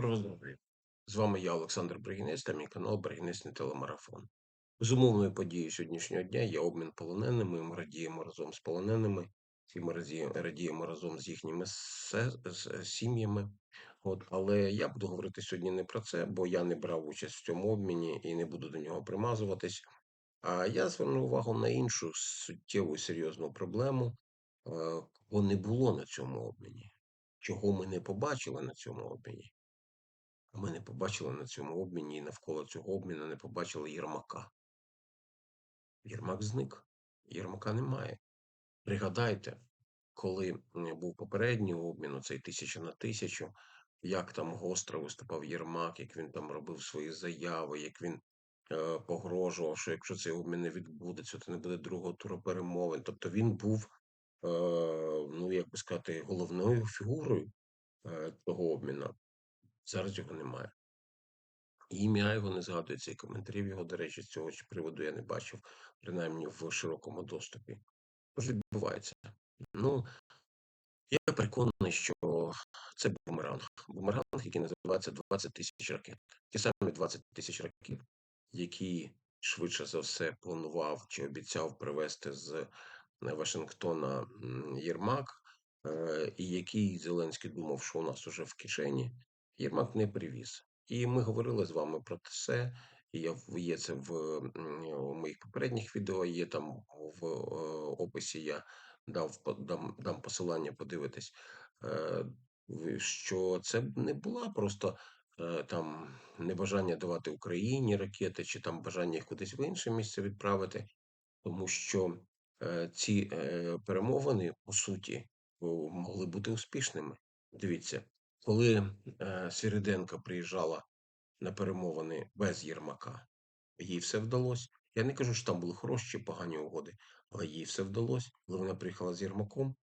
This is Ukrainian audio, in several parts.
Доброго здоров'я! З вами я, Олександр Бригінець, та мій канал Бригінецький телемарафон. Безумовною подією сьогоднішнього дня є обмін полоненими. Ми радіємо разом з полоненими, і ми раді- радіємо разом з їхніми сім'ями. От, але я буду говорити сьогодні не про це, бо я не брав участь в цьому обміні і не буду до нього примазуватись. А я зверну увагу на іншу суттєву серйозну проблему, е, кого не було на цьому обміні, чого ми не побачили на цьому обміні. Ми не побачили на цьому обміні і навколо цього обміну не побачили Єрмака. Єрмак зник. Єрмака немає. Пригадайте, коли був попередній обмін, цей тисяча на тисячу, як там гостро виступав Єрмак, як він там робив свої заяви, як він е, погрожував, що якщо цей обмін не відбудеться, то не буде другого туру перемовин. Тобто він був, е, ну як би сказати, головною фігурою е, того обміну. Зараз його немає. Ім'я його не згадується, і коментарів його, до речі, з цього приводу я не бачив, принаймні в широкому доступі. Що ж відбувається? Ну, я переконаний, що це бумеранг. Бумеранг, який називається 20 тисяч ракет. Ті самі 20 тисяч ракет, які швидше за все планував чи обіцяв привезти з е, Вашингтона Єрмак, е, і який Зеленський думав, що у нас уже в кишені, Єрмак не привіз. І ми говорили з вами про це. Я є це в у моїх попередніх відео. Є там в е, описі. Я дав дам, дам посилання, подивитись, що це не була просто е, там небажання давати Україні ракети, чи там бажання їх кудись в інше місце відправити, тому що е, ці е, перемовини по суті могли бути успішними. Дивіться, коли е, Свіриденко приїжджала на перемовини без Єрмака. Їй все вдалося. Я не кажу, що там були хороші погані угоди, але їй все вдалося. Коли вона приїхала з Єрмаком,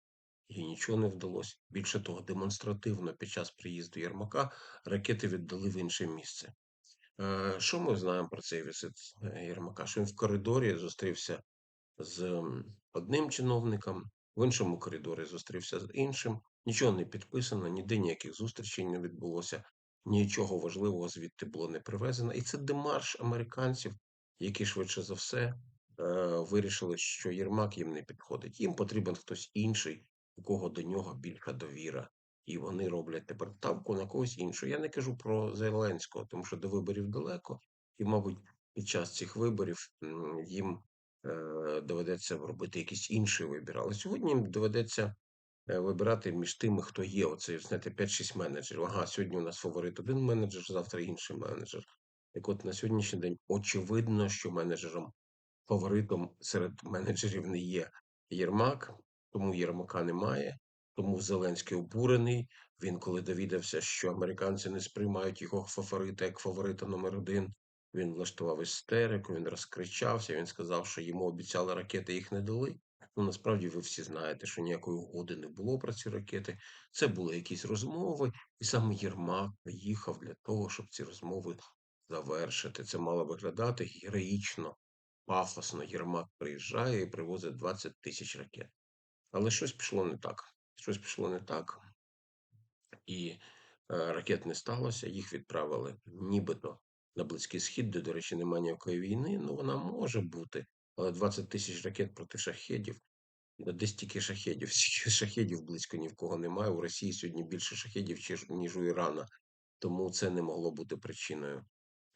їй нічого не вдалося. Більше того, демонстративно під час приїзду Єрмака ракети віддали в інше місце. Е, Що ми знаємо про цей візит е, Єрмака? Що він в коридорі зустрівся з одним чиновником, в іншому коридорі зустрівся з іншим. Нічого не підписано, ніде ніяких зустрічей не відбулося, нічого важливого звідти було не привезено. І це демарш американців, які швидше за все е, вирішили, що Єрмак їм не підходить. Їм потрібен хтось інший, у кого до нього більша довіра. І вони роблять тепер ставку на когось іншого. Я не кажу про Зеленського, тому що до виборів далеко, і, мабуть, під час цих виборів їм е, доведеться робити якийсь інший вибір. Але сьогодні їм доведеться вибирати між тими, хто є. Оце, знаєте, 5-6 менеджерів. Ага, сьогодні у нас фаворит один менеджер, завтра інший менеджер. Так от на сьогоднішній день очевидно, що менеджером, фаворитом серед менеджерів не є Єрмак, тому Єрмака немає. Тому Зеленський обурений. Він, коли довідався, що американці не сприймають його фаворита як фаворита номер один, він влаштував істерику, він розкричався. Він сказав, що йому обіцяли ракети, їх не дали. Ну насправді ви всі знаєте, що ніякої угоди не було про ці ракети. Це були якісь розмови, і саме Єрмак приїхав для того, щоб ці розмови завершити. Це мало виглядати героїчно, пафосно. Єрмак приїжджає і привозить 20 тисяч ракет. Але щось пішло не так. Щось пішло не так, і е, ракет не сталося. Їх відправили нібито на Близький Схід, де, до речі, немає ніякої війни. Ну, вона може бути, але 20 тисяч ракет проти шахедів. Десь тільки шахедів. Шахедів близько ні в кого немає. У Росії сьогодні більше шахедів, ніж у Ірана. Тому це не могло бути причиною.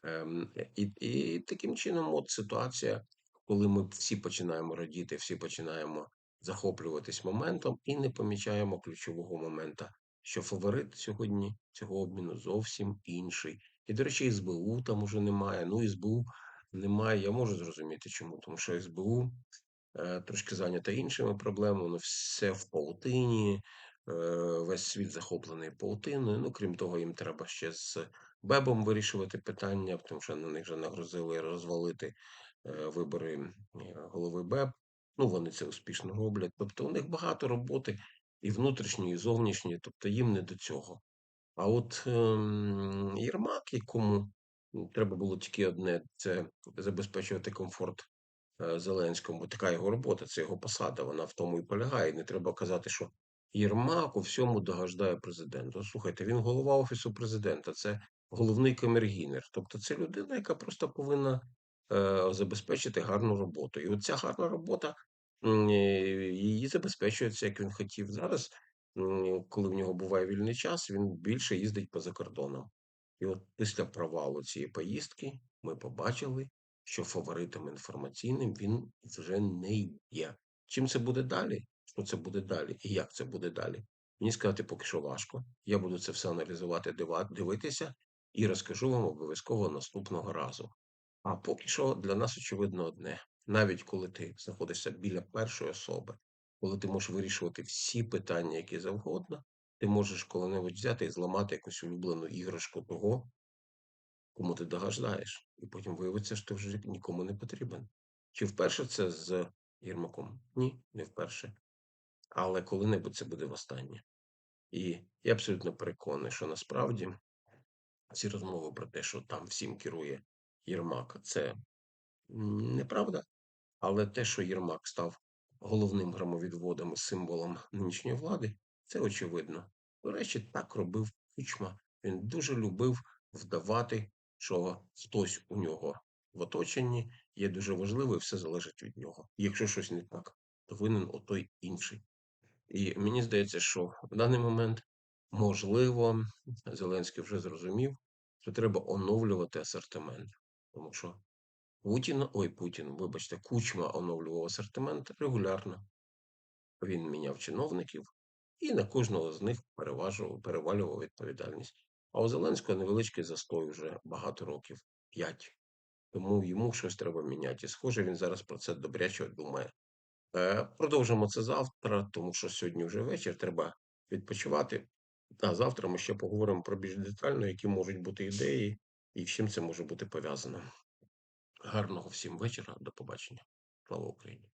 Ем, і, і таким чином, от ситуація, коли ми всі починаємо радіти, всі починаємо захоплюватись моментом і не помічаємо ключового момента, що фаворит сьогодні цього обміну зовсім інший. І, до речі, СБУ там уже немає. Ну, СБУ немає. Я можу зрозуміти, чому, тому що СБУ е, трошки зайнята іншими проблемами, все в паутині, е, весь світ захоплений паутиною. Ну, крім того, їм треба ще з Бебом вирішувати питання, тому що на них вже нагрузили розвалити е, вибори голови Беб. Ну, вони це успішно роблять. Тобто у них багато роботи і внутрішньої, і зовнішньої, тобто їм не до цього. А от ем, Єрмак, якому треба було тільки одне це забезпечувати комфорт е, Зеленському. Така його робота, це його посада. Вона в тому і полягає. Не треба казати, що Єрмак у всьому догождає президенту. Слухайте, він голова Офісу президента, це головний камергінер. Тобто це людина, яка просто повинна е, забезпечити гарну роботу. І от ця гарна робота е, її забезпечується, як він хотів. Зараз, коли в нього буває вільний час, він більше їздить по закордонам. І от після провалу цієї поїздки ми побачили, що фаворитом інформаційним він вже не є. Чим це буде далі? Що це буде далі? І як це буде далі? Мені сказати поки що важко. Я буду це все аналізувати, дивитися і розкажу вам обов'язково наступного разу. А поки що для нас очевидно одне: навіть коли ти знаходишся біля першої особи, коли ти можеш вирішувати всі питання, які завгодно, ти можеш коли-небудь взяти і зламати якусь улюблену іграшку того, кому ти догаждаєш, і потім виявиться, що ти вже нікому не потрібен. Чи вперше це з Єрмаком? Ні, не вперше. Але коли-небудь це буде востаннє. І я абсолютно переконаний, що насправді ці розмови про те, що там всім керує Єрмак, це неправда. Але те, що Єрмак став головним громовідводом і символом нинішньої влади, це очевидно. До речі, так робив Кучма. Він дуже любив вдавати, що хтось у нього в оточенні є дуже важливий, і все залежить від нього. Якщо щось не так, то винен отой інший. І мені здається, що в даний момент, можливо, Зеленський вже зрозумів, що треба оновлювати асортимент. Тому що Путін, ой, Путін, вибачте, Кучма оновлював асортимент регулярно. Він міняв чиновників і на кожного з них перевалював відповідальність. А у Зеленського невеличкий застой вже багато років п'ять. Тому йому щось треба міняти. Схоже, він зараз про це добряче думає. Е, Продовжимо це завтра, тому що сьогодні вже вечір, треба відпочивати. А завтра ми ще поговоримо про більш детально, які можуть бути ідеї і з чим це може бути пов'язано. Гарного всім вечора, до побачення. Слава Україні!